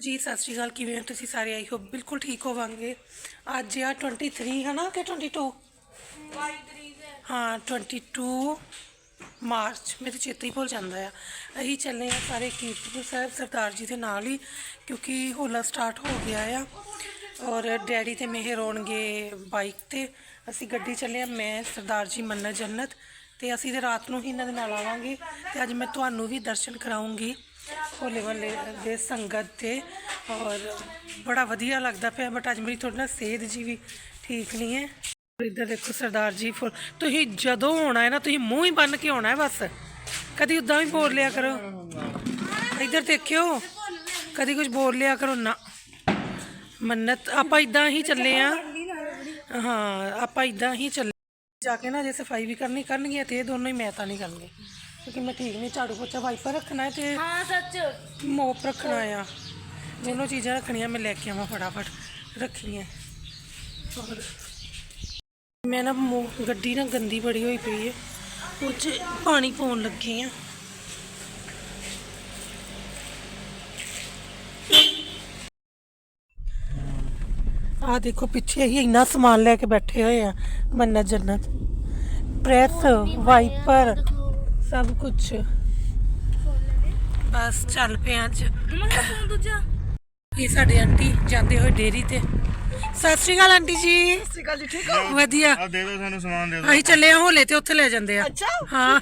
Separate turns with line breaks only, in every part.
ਜੀ ਸਤਿ ਸ਼੍ਰੀ ਅਕਾਲ, ਕਿਵੇਂ ਹੋ ਤੁਸੀਂ ਸਾਰੇ? ਆਈ ਹੋ ਬਿਲਕੁਲ ਠੀਕ ਹੋਵਾਂਗੇ। ਅੱਜ ਆ 23 ਹੈ ਨਾ ਕਿ 22 ਹਾਂ 22 ਮਾਰਚ, ਮੇਰੇ ਚੇਤੇ ਹੀ ਭੁੱਲ ਜਾਂਦਾ ਆ। ਅਸੀਂ ਚੱਲੇ ਆ ਸਾਰੇ ਕੀਰਤਪੁਰ ਸਾਹਿਬ ਸਰਦਾਰ ਜੀ ਦੇ ਨਾਲ ਹੀ, ਕਿਉਂਕਿ ਹੋਲਾ ਸਟਾਰਟ ਹੋ ਗਿਆ ਆ। ਔਰ ਡੈਡੀ ਤੇ ਮੇਹਰ ਆਉਣਗੇ ਬਾਈਕ ਤੇ। ਅਸੀਂ ਗੱਡੀ ਚੱਲੇ ਆ, ਮੈਂ, ਸਰਦਾਰ ਜੀ, ਮੰਨਾ ਜੰਨਤ। ਤੇ ਅਸੀਂ ਤੇ ਰਾਤ ਨੂੰ ਹੀ ਇਹਨਾਂ ਦੇ ਨਾਲ ਆਵਾਂਗੇ। ਤੇ ਅੱਜ ਮੈਂ ਤੁਹਾਨੂੰ ਵੀ ਦਰਸ਼ਨ ਕਰਾਉਂਗੀ। ਹੋਲੇ ਵਾਲੇ ਦੇ ਸੰਗਤ ਤੇ ਔਰ ਬੜਾ ਵਧੀਆ ਲੱਗਦਾ ਪਿਆ ਬਟ ਅੱਜ ਮੇਰੀ ਥੋੜੀ ਨਾ ਸਿਹਤ ਜੀ ਵੀ ਠੀਕ ਨਹੀਂ ਹੈ। ਇੱਧਰ ਦੇਖੋ ਸਰਦਾਰ ਜੀ ਫੁੱਲ, ਤੁਸੀਂ ਜਦੋਂ ਆਉਣਾ ਹੈ ਨਾ, ਤੁਸੀਂ ਮੂੰਹ ਹੀ ਬੰਨ ਕੇ ਆਉਣਾ ਹੈ ਬਸ। ਕਦੀ ਉਦਾਂ ਵੀ ਬੋਲ ਲਿਆ ਕਰੋ। ਇੱਧਰ ਦੇਖਿਓ, ਕਦੀ ਕੁਝ ਬੋਲ ਲਿਆ ਕਰੋ ਨਾ। ਮੰਨਤ, ਆਪਾਂ ਇਦਾਂ ਹੀ ਚੱਲੇ ਆ। ਹਾਂ, ਆਪਾਂ ਇਦਾਂ ਹੀ ਚੱਲੇ ਜਾ ਕੇ ਨਾ ਜੇ ਸਫ਼ਾਈ ਵੀ ਕਰਨੀ ਕਰਨਗੇ ਤੇ ਇਹ ਦੋਨੋਂ ਹੀ ਮੈਂ ਤਾਂ ਨਹੀਂ ਕਰਨਗੇ। ਕਿਉਂਕਿ ਮੈਂ ਠੀਕ ਨਹੀਂ ਝਾੜੂ ਪੋਚਾ ਵਾਈਪਰ ਰੱਖਣਾ ਹੈ ਤੇ
ਹਾਂ ਸੱਚ।
ਮੋਪ ਰੱਖਣਾ ਆ। ਦੋਨੋਂ ਚੀਜ਼ਾਂ ਰੱਖਣੀਆਂ ਮੈਂ ਲੈ ਕੇ ਆਵਾਂ ਫਟਾਫਟ। ਰੱਖਣੀਆਂ। ਔਰ ਮੈਂ ਨਾ ਮੂੰਹ- ਗੱਡੀ ਨਾ ਗੰਦੀ ਬੜੀ ਹੋਈ ਪਈ ਹੈ ਉਹ 'ਚ ਪਾਣੀ ਪਾਉਣ ਲੱਗੇ ਆ। ਆ ਦੇਖੋ ਪਿੱਛੇ ਹੀ ਇੰਨਾ ਸਮਾਨ ਲੈ ਕੇ ਬੈਠੇ ਹੋਏ ਆ। ਮੰਨਤ ਜੰਨਤ ਪ੍ਰੈਸ ਵਾਈਪਰ ਸਭ ਕੁਝ ਬਸ ਚੱਲ ਪਿਆ ਅੱਜ।
ਮਮਾ ਦਾ ਫੋਨ ਦੂਜਾ।
ਇਹ ਸਾਡੇ ਆਂਟੀ ਜਾਂਦੇ ਹੋਏ ਡੇਰੀ ਤੇ। ਸਤਿ ਸ਼੍ਰੀ ਅਕਾਲ ਆਂਟੀ ਜੀ। ਸਤਿ ਸ਼੍ਰੀ ਅਕਾਲ ਜੀ ਠੀਕ ਹੋ? ਵਧੀਆ।
ਆ ਦੇ ਦਿਓ ਸਾਨੂੰ ਸਮਾਨ ਦੇ ਦਿਓ।
ਅਸੀਂ ਚੱਲੇ ਆ ਹੋਲੇ ਤੇ ਉੱਥੇ ਲੈ ਜਾਂਦੇ ਆ।
ਅੱਛਾ
ਹਾਂ।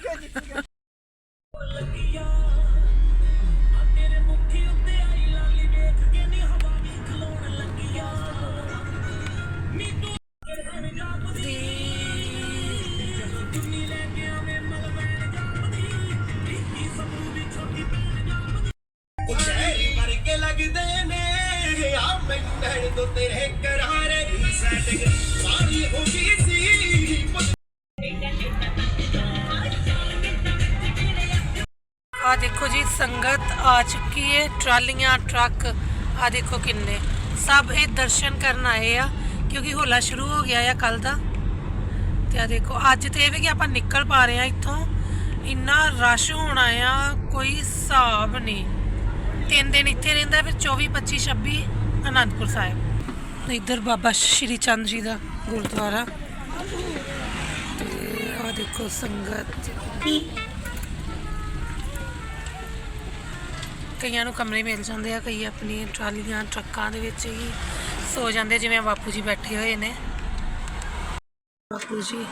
ਸੰਗਤ ਆ ਚੁੱਕੀ ਹੈ ਟਰਾਲੀਆਂ, ਟਰੱਕ ਆ ਦੇਖੋ ਕਿੰਨੇ। ਸਭ ਇਹ ਦਰਸ਼ਨ ਕਰਨ ਆਏ ਆ, ਕਿਉਂਕਿ ਹੋਲਾ ਸ਼ੁਰੂ ਹੋ ਗਿਆ ਆ ਕੱਲ ਦਾ। ਤੇ ਆ ਦੇਖੋ, ਅੱਜ ਤੇ ਇਹ ਵੀ ਕਿ ਆਪਾਂ ਨਿਕਲ ਪਾ ਰਹੇ ਆ ਇੱਥੋਂ। ਇੰਨਾ ਰਸ਼ ਹੋਣਾ ਆ, ਕੋਈ ਹਿਸਾਬ ਨਹੀਂ। ਤਿੰਨ ਦਿਨ ਇੱਥੇ ਰਹਿੰਦਾ, ਫਿਰ 24 25 26 ਅਨੰਦਪੁਰ ਸਾਹਿਬ। ਇੱਧਰ ਬਾਬਾ ਸ਼੍ਰੀ ਚੰਦ ਜੀ ਦਾ ਗੁਰਦੁਆਰਾ। ਤੇ ਆ ਦੇਖੋ ਸੰਗਤ। ਕਈਆਂ ਨੂੰ ਕਮਰੇ ਮਿਲ ਜਾਂਦੇ ਆ ਕਈ ਆਪਣੀ ਟਰਾਲੀਆਂ ਟਰੱਕਾਂ ਦੇ ਵਿੱਚ ਹੀ ਸੋ ਜਾਂਦੇ ਜਿਵੇਂ ਬਾਪੂ ਜੀ ਬੈਠੇ ਹੋਏ ਨੇ। ਬਾਪੂ ਜੀ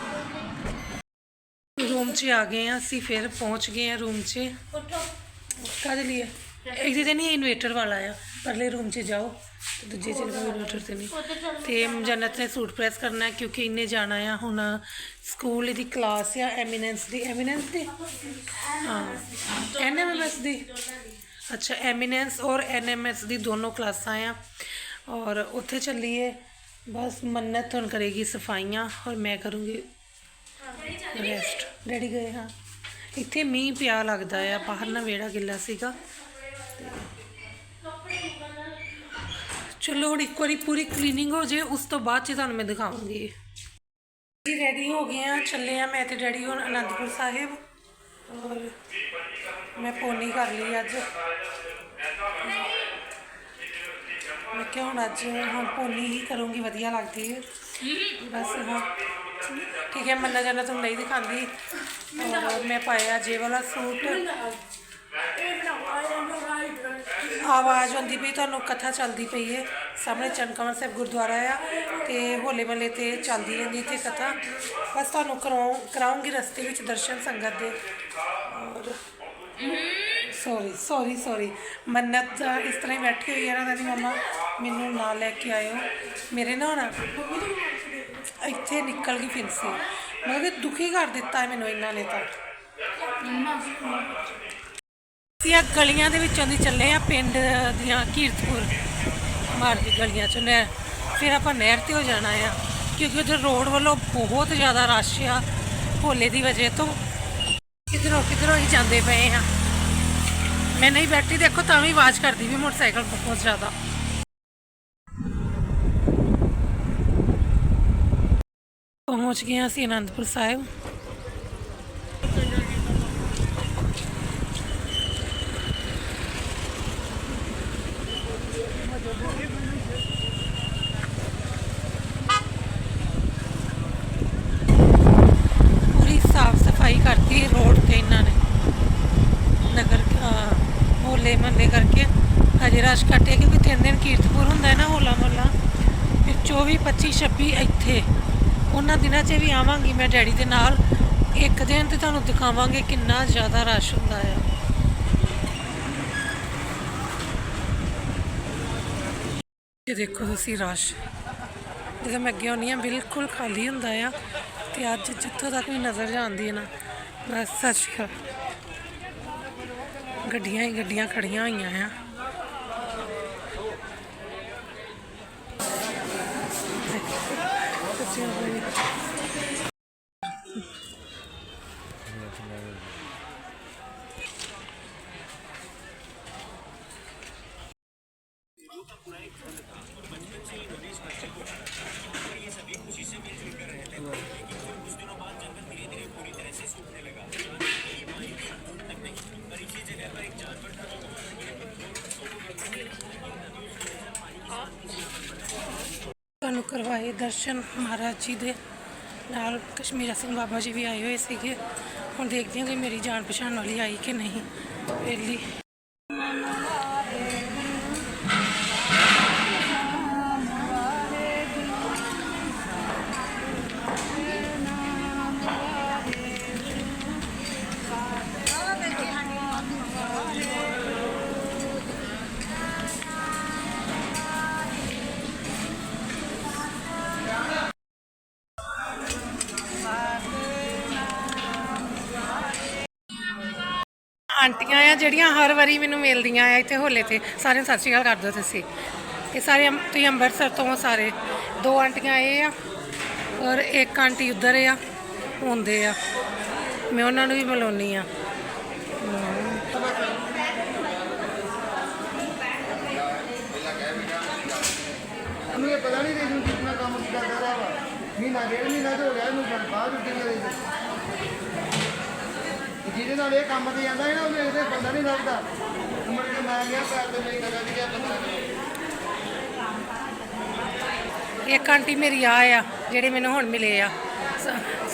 ਰੂਮ 'ਚ ਆ ਗਏ ਆ ਅਸੀਂ ਫਿਰ ਪਹੁੰਚ ਗਏ ਆ ਰੂਮ 'ਚ। ਕਾਹਦੇ ਲਈ ਇਹਦੇ ਤੇ ਨਹੀਂ ਇਨਵੇਟਰ ਵਾਲਾ ਆ। ਪਰਲੇ ਰੂਮ 'ਚ ਜਾਓ ਤੇ ਦੂਜੇ ਚ ਲਗਾਓ ਇਨਵੇਟਰ ਤੇ ਨਹੀਂ। ਤੇ ਜੰਨਤ ਨੇ ਸੂਟ ਪ੍ਰੈਸ ਕਰਨਾ ਕਿਉਂਕਿ ਇਹਨੇ ਜਾਣਾ ਆ ਹੁਣ ਸਕੂਲ ਦੀ ਕਲਾਸ ਆ ਐਮੀਨੈਂਸ ਦੀ। ਐਮੀਨੈਂਸ ਦੀ? ਹਾਂ। ਐਨਐਮਐਸ ਦੀ? ਅੱਛਾ ਐਮੀਨੈਂਸ ਔਰ ਐਨਐਮਐਸ ਦੀ ਦੋਨੋਂ ਕਲਾਸਾਂ ਆ। ਔਰ ਉੱਥੇ ਚੱਲੀਏ, ਬਸ ਮੰਨਤ ਹੁਣ ਕਰੇਗੀ ਸਫਾਈਆਂ, ਔਰ ਮੈਂ ਕਰੂੰਗੀ ਰੈਸਟ ਡੈਡੀ ਗਏ, ਹਾਂ। ਇੱਥੇ ਮੀਂਹ ਪਿਆ ਲੱਗਦਾ ਆ, ਬਾਹਰ ਨਾ ਵੇੜਾ ਗਿੱਲਾ ਸੀਗਾ। ਤੇ ਚਲੋ, ਹੁਣ ਇੱਕ ਵਾਰੀ ਪੂਰੀ ਕਲੀਨਿੰਗ ਹੋ ਜੇ, ਉਸ ਤੋਂ ਬਾਅਦ ਚ ਤੁਹਾਨੂੰ ਮੈਂ ਦਿਖਾਉਂਗੀ ਜੀ ਰੈਡੀ ਹੋ ਗਏ ਆ, ਚੱਲੇ ਆ, ਮੈਂ ਤੇ ਡੈਡੀ ਹੁਣ ਅਨੰਦਪੁਰ ਸਾਹਿਬ। ਔਰ ਮੈਂ ਪੋਨੀ ਕਰ ਲਈ ਅੱਜ। ਮੈਂ ਕਿਹਾ ਹੁਣ ਅੱਜ ਹੁਣ ਪੋਨੀ ਹੀ ਕਰੂੰਗੀ, ਵਧੀਆ ਲੱਗਦੀ ਹੈ ਬਸ ਹਾਂ ਠੀਕ ਹੈ ਮੰਨਾ ਜਾਨਾ ਤੁਹਾਨੂੰ ਨਹੀਂ ਦਿਖਾਉਂਦੀ। ਔਰ ਮੈਂ ਪਾਇਆ ਜੇ ਵਾਲਾ ਸੂਟ। ਆਵਾਜ਼ ਆਉਂਦੀ ਪਈ, ਤੁਹਾਨੂੰ ਕਥਾ ਚੱਲਦੀ ਪਈ ਹੈ ਸਾਹਮਣੇ ਚੰਕਮਰ ਸਾਹਿਬ ਗੁਰਦੁਆਰਾ ਆ ਤੇ ਹੋਲੇ ਮਹੱਲੇ ਤੇ ਚੱਲਦੀ ਰਹਿੰਦੀ ਇੱਥੇ ਕਥਾ। ਬਸ ਤੁਹਾਨੂੰ ਕਰਾਉ, ਕਰਾਉਂਗੀ ਰਸਤੇ ਵਿੱਚ ਦਰਸ਼ਨ ਸੰਗਤ ਦੇ। ਔਰ ਸੌਰੀ ਸੌਰੀ ਸੌਰੀ ਮੰਨਤ ਇਸ ਤਰ੍ਹਾਂ ਹੀ ਬੈਠੀ ਹੋਈ ਹੈ ਨਾ ਕਹਿੰਦੀ ਮਮਾ ਮੈਨੂੰ ਨਾਲ ਲੈ ਕੇ ਆਇਓ। ਮੇਰੇ ਨਾਲ ਨਾ ਇੱਥੇ ਨਿਕਲ ਗਈ ਫਿਰ ਸੀ। ਮਤਲਬ ਕਿ ਦੁਖੀ ਕਰ ਦਿੱਤਾ ਹੈ ਮੈਨੂੰ ਇਹਨਾਂ ਨੇ ਤਾਂ। ਅਸੀਂ ਆ ਗਲੀਆਂ ਦੇ ਵਿੱਚੋਂ ਦੀ ਚੱਲੇ ਆ ਪਿੰਡ ਦੀਆਂ ਕੀਰਤਪੁਰ ਮਾਰਦੀ ਗਲੀਆਂ ਚੋਂ ਨਹਿਰ ਫਿਰ ਆਪਾਂ ਨਹਿਰ ਤੇ ਹੋ ਜਾਣਾ ਆ ਕਿਉਂਕਿ ਉਧਰ ਰੋਡ ਵੱਲੋਂ ਬਹੁਤ ਜ਼ਿਆਦਾ ਰਸ਼ ਆ ਹੋਲੇ ਦੀ ਵਜ੍ਹਾ ਤੋਂ। ਕਿਧਰੋਂ ਕਿਧਰੋਂ ਹੀ ਜਾਂਦੇ ਪਏ ਆ ਮੈਂ ਨਹੀਂ ਬੈਠੀ, ਦੇਖੋ ਤਾਂ ਵੀ ਆਵਾਜ਼ ਕਰਦੀ ਵੀ ਮੋਟਰਸਾਈਕਲ ਬਹੁਤ ਜ਼ਿਆਦਾ। ਪਹੁੰਚ ਗਏ ਅਸੀਂ ਅਨੰਦਪੁਰ ਸਾਹਿਬ ਪੂਰੀ ਸਾਫ਼ ਸਫ਼ਾਈ ਕਰਤੀ ਰੋਡ ਤੇ ਇਹਨਾਂ ਨੇ ਨਗਰ ਹੋਲੇ ਮਹੱਲੇ ਕਰਕੇ ਹਜੇ ਰਸ਼ ਕੱਟਿਆ ਕਿਉਂਕਿ ਤਿੰਨ ਦਿਨ ਕੀਰਤਪੁਰ ਹੁੰਦਾ ਹੈ ਨਾ ਹੋਲਾ ਮਹੱਲਾ ਫਿਰ 24 25 26 ਇੱਥੇ। ਉਹਨਾਂ ਦਿਨਾਂ 'ਚ ਵੀ ਆਵਾਂਗੀ ਮੈਂ ਡੈਡੀ ਦੇ ਨਾਲ। ਇੱਕ ਦਿਨ ਤੇ ਤੁਹਾਨੂੰ ਦਿਖਾਵਾਂਗੇ ਕਿੰਨਾ ਜ਼ਿਆਦਾ ਰਸ਼ ਹੁੰਦਾ ਆ। ਇਹ ਦੇਖੋ ਤੁਸੀਂ ਰਸ਼। ਜਦੋਂ ਮੈਂ ਅੱਗੇ ਆਉਂਦੀ ਹਾਂ, ਬਿਲਕੁਲ ਖਾਲੀ ਹੁੰਦਾ ਆ ਤੇ ਅੱਜ ਜਿੱਥੋਂ ਤੱਕ ਵੀ ਨਜ਼ਰ ਜਾਂਦੀ ਹੈ ਨਾ, ਬਸ ਸਤਿ ਸ਼੍ਰੀ ਅਕਾਲ। ਗੱਡੀਆਂ ਹੀ ਗੱਡੀਆਂ ਖੜੀਆਂ ਹੋਈਆਂ ਆ। ये खुशी से मिलजुल कर रहे थे लेकिन कुछ दिनों बाद जंगल धीरे धीरे पूरी तरह से सूखने लगा ਦਰਸ਼ਨ ਮਹਾਰਾਜ ਜੀ ਦੇ ਨਾਲ ਕਸ਼ਮੀਰਾ ਸਿੰਘ ਬਾਬਾ ਜੀ ਵੀ ਆਏ ਹੋਏ ਸੀਗੇ। ਹੁਣ ਦੇਖਦੇ ਹਾਂ ਕਿ ਮੇਰੀ ਜਾਣ ਪਛਾਣ ਵਾਲੀ ਆਈ ਕਿ ਨਹੀਂ। ਪਹਿਲੀ ਆਂਟੀਆਂ ਆ ਜਿਹੜੀਆਂ ਹਰ ਵਾਰੀ ਮੈਨੂੰ ਮਿਲਦੀਆਂ ਆ ਇੱਥੇ ਹੋਲੇ ਤੇ। ਸਾਰਿਆਂ ਨੂੰ ਸਤਿ ਸ਼੍ਰੀ ਅਕਾਲ ਕਰ ਦਿਓ ਤੁਸੀਂ। ਇਹ ਸਾਰੇ ਅੰਬ- ਤੁਸੀਂ ਅੰਮ੍ਰਿਤਸਰ ਤੋਂ ਹੋ ਸਾਰੇ। ਦੋ ਆਂਟੀਆਂ ਇਹ ਆ ਔਰ ਇੱਕ ਆਂਟੀ ਉਧਰ ਆ ਹੁੰਦੇ ਆ। ਮੈਂ ਉਹਨਾਂ ਨੂੰ ਵੀ ਮਿਲਾਉਣੀ ਆ।
ਮੈਨੂੰ ਇਹ ਪਤਾ ਨਹੀਂ ਰੇਸ਼ਮ ਕਿੰਨਾ ਕੰਮ ਕਰਦਾ ਰਿਹਾ ਵਾ। ਮਹੀਨਾ ਡੇਢ ਮਹੀਨਾ ਤੇ ਹੋ ਗਿਆ ਇਹਨੂੰ ਬਾਹਰ ਉੱਡੀ ਗਈ ਜਿਹਦੇ ਨਾਲ ਇਹ ਕੰਮ ਤੇ ਜਾਂਦਾ ਹੈ ਨਾ ਉਹਨੂੰ ਇਹਦੇ ਬੰਦਾ ਨਹੀਂ ਲੱਭਦਾ ਮੁੜ ਕੇ ਮੈਂ ਗਿਆ, ਪੈਰ ਤੇ ਮੇਰੀ ਕਦਾ ਨਹੀਂ ਗਿਆ ਬੰਦਾ
ਇੱਕ ਆਂਟੀ ਮੇਰੀ ਆ ਆ, ਜਿਹੜੇ ਮੈਨੂੰ ਹੁਣ ਮਿਲੇ ਆ।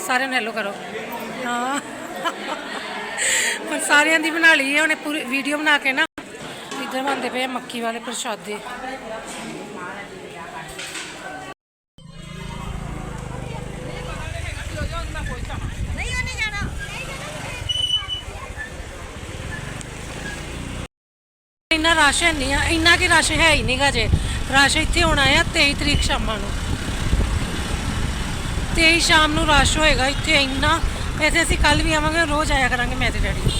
ਸਾਰਿਆਂ ਨੂੰ ਹੈਲੋ ਕਰੋ। ਹਾਂ। ਪਰ ਸਾਰਿਆਂ ਦੀ ਬਣਾ ਲਈ ਹੈ ਉਹਨੇ ਪੂਰੀ ਵੀਡੀਓ ਬਣਾ ਕੇ ਨਾ। ਇੱਧਰ ਬਣਦੇ ਪਏ ਆ ਮੱਕੀ ਵਾਲੇ ਪ੍ਰਸ਼ਾਦੇ। ਇੰਨਾ ਰਸ਼ ਨਹੀਂ ਆ, ਇੰਨਾ ਕਿ ਰਸ਼ ਹੈ ਹੀ ਨਹੀਂਗਾ ਜੇ। ਰਸ਼ ਇੱਥੇ ਹੋਣਾ ਆ 23 ਤਰੀਕ ਸ਼ਾਮਾਂ ਨੂੰ। 23 ਸ਼ਾਮ ਨੂੰ ਰਸ਼ ਹੋਏਗਾ ਇੱਥੇ ਇੰਨਾ। ਵੈਸੇ ਅਸੀਂ ਕੱਲ ਵੀ ਆਵਾਂਗੇ, ਰੋਜ਼ ਆਇਆ ਕਰਾਂਗੇ ਮੈਂ ਤੇ ਡੈਡੀ।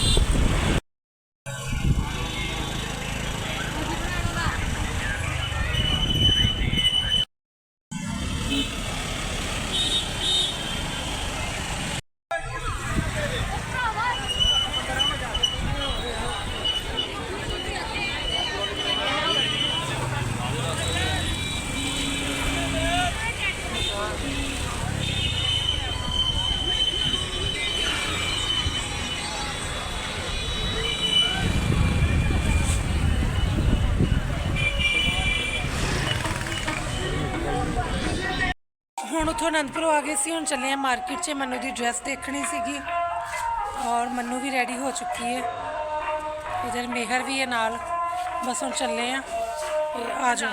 ਹੁਣ ਉਥੋਂ ਅਨੰਦਪੁਰ ਆ ਗਏ ਸੀ, ਹੁਣ ਚੱਲੇ ਆ ਮਾਰਕੀਟ 'ਚ। ਮੰਨੂ ਦੀ ਡਰੈਸ ਦੇਖਣੀ ਸੀਗੀ ਔਰ ਮੰਨੂ ਵੀ ਰੈਡੀ ਹੋ ਚੁੱਕੀ ਹੈ। ਇਧਰ ਮੇਹਰ ਵੀ ਹੈ ਨਾਲ। ਬਸ ਹੁਣ ਚੱਲੇ ਆ ਆ ਜਾਓ।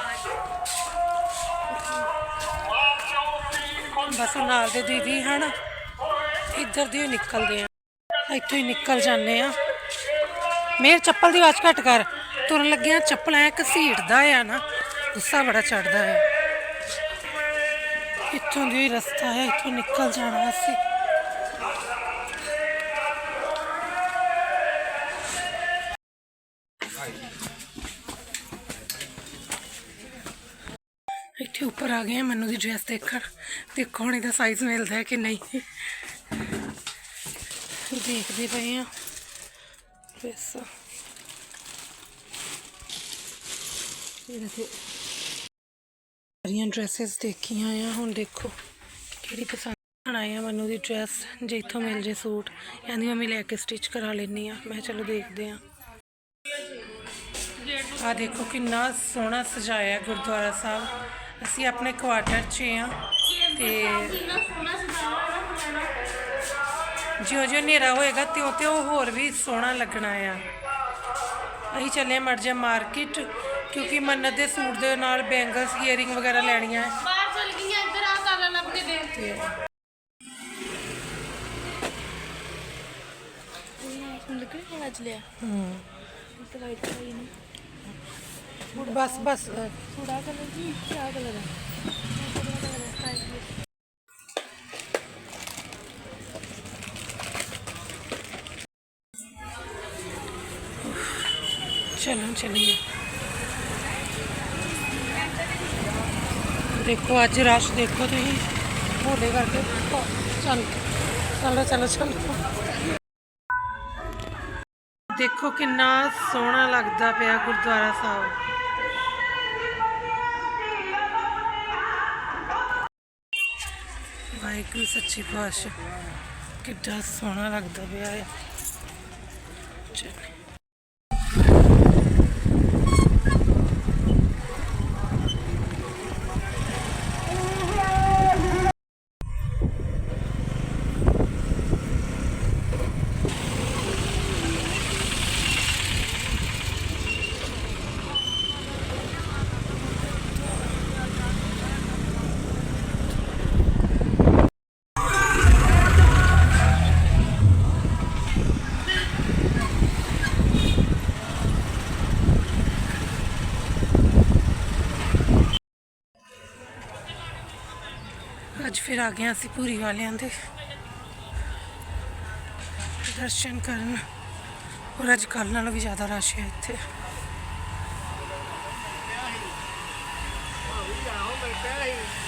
ਬਸ ਹੁਣ ਨਾਲ ਦੇ ਦੀਦੀ ਹਨ। ਇੱਧਰ ਦੀ ਨਿਕਲਦੇ ਆ। ਇੱਥੋਂ ਹੀ ਨਿਕਲ ਜਾਂਦੇ ਆ। ਮੇਰ ਚੱਪਲ ਦੀ ਆਵਾਜ਼ ਘੱਟ ਕਰ। ਤੁਰਨ ਲੱਗਿਆ ਚੱਪਲ ਐ ਘਸੀਟਦਾ ਆ ਨਾ। ਗੁੱਸਾ ਬੜਾ ਚੜਦਾ ਹੈ ਇੱਥੋਂ ਦੀ ਰਸਤਾ ਹੈ, ਇੱਥੋਂ ਨਿਕਲ ਜਾਣਾ ਅਸੀਂ। ਇੱਥੇ ਉੱਪਰ ਆ ਗਏ ਹਾਂ ਮੈਨੂੰ ਦੀ ਡਰੈਸ ਦੇਖਣ। ਦੇਖੋ ਹੁਣ ਇਹਦਾ ਸਾਈਜ਼ ਮਿਲਦਾ ਹੈ ਕਿ ਨਹੀਂ। ਦੇਖਦੇ ਪਏ ਆ। ਬਸ। ਇਹ ਦੇਖੋ ਸਾਰੀਆਂ ਡਰੈਸਸ ਦੇਖੀਆਂ ਆ। ਹੁਣ ਦੇਖੋ ਕਿਹੜੀ ਪਸੰਦ ਆਈ ਆ ਮੈਨੂੰ ਦੀ ਡਰੈਸ ਜੇ ਇੱਥੋਂ ਮਿਲ ਜੇ ਸੂਟ। ਕਹਿੰਦੀ, ਮੰਮੀ, ਲੈ ਕੇ ਸਟਿਚ ਕਰਾ ਲੈਣੀ ਆ। ਮੈਂ ਚਲੋ ਦੇਖਦੇ ਆ। ਆ ਦੇਖੋ ਕਿੰਨਾ ਸੋਹਣਾ ਸਜਾਇਆ ਗੁਰਦੁਆਰਾ ਸਾਹਿਬ। ਅਸੀਂ ਆਪਣੇ ਕੁਆਟਰ 'ਚ ਆ ਤੇ ਜਿਉਂ ਜਿਉਂ ਹਨੇਰਾ ਹੋਏਗਾ, ਤਿਉਂ ਤਿਉਂ ਹੋਰ ਵੀ ਸੋਹਣਾ ਲੱਗਣਾ ਆ। ਅਸੀਂ ਚੱਲੇ ਮੜ ਜਾ ਮਾਰਕੀਟ ਕਿਉਂਕਿ ਮੰਨਤ ਦੇ ਸੂਟ ਦੇ ਨਾਲ ਬੈਂਗਲਸ ਈਅਰਿੰਗ ਵਗੈਰਾ ਲੈਣੀਆਂ। ਹੈ
ਬਾਹਰ ਚਲ ਗਈਆਂ ਇੱਧਰ ਆ ਕਾਲਾ ਲੱਭ ਕੇ ਦੇ।
ਤੇ
ਹੁਣ ਲੱਗ ਰਿਹਾ ਅੱਜ ਲਿਆ।
ਹਮ,
ਤੇ ਵਾਈਟ ਕਲਰ ਹੀ ਨਹੀਂ
ਬਸ ਬਸ।
ਥੋੜਾ ਕਲਰ ਕੀ ਕਿਆ ਕਲਰ ਹੈ
ਚਲੋ ਚਲੀਏ। ਦੇਖੋ, ਅੱਜ ਰਸ਼ ਦੇਖੋ ਤੁਸੀਂ। ਹੋਲੇ ਕਰਕੇ ਚੱਲ, ਚਲੋ ਚਲੋ ਚਲੋ। ਦੇਖੋ ਕਿੰਨਾ ਸੋਹਣਾ ਲੱਗਦਾ ਪਿਆ ਗੁਰਦੁਆਰਾ ਸਾਹਿਬ। ਵਾਹਿਗੁਰੂ, ਸੱਚੀ ਪਾਤਸ਼ਾਹ। ਕਿੱਡਾ ਸੋਹਣਾ ਲੱਗਦਾ ਪਿਆ ਹੈ ਚਲੋ। ਫਿਰ ਆ ਗਏ ਅਸੀਂ ਪੂਰੀ ਵਾਲਿਆਂ ਦੇ। ਦਰਸ਼ਨ ਕਰਨ। ਔਰ ਅੱਜ ਕੱਲ੍ਹ ਨਾਲੋਂ ਵੀ ਜ਼ਿਆਦਾ ਰਸ਼ ਹੈ ਇੱਥੇ।
ਆਹੋ, ਮੈਂ ਕਹਿ ਰਹੀ।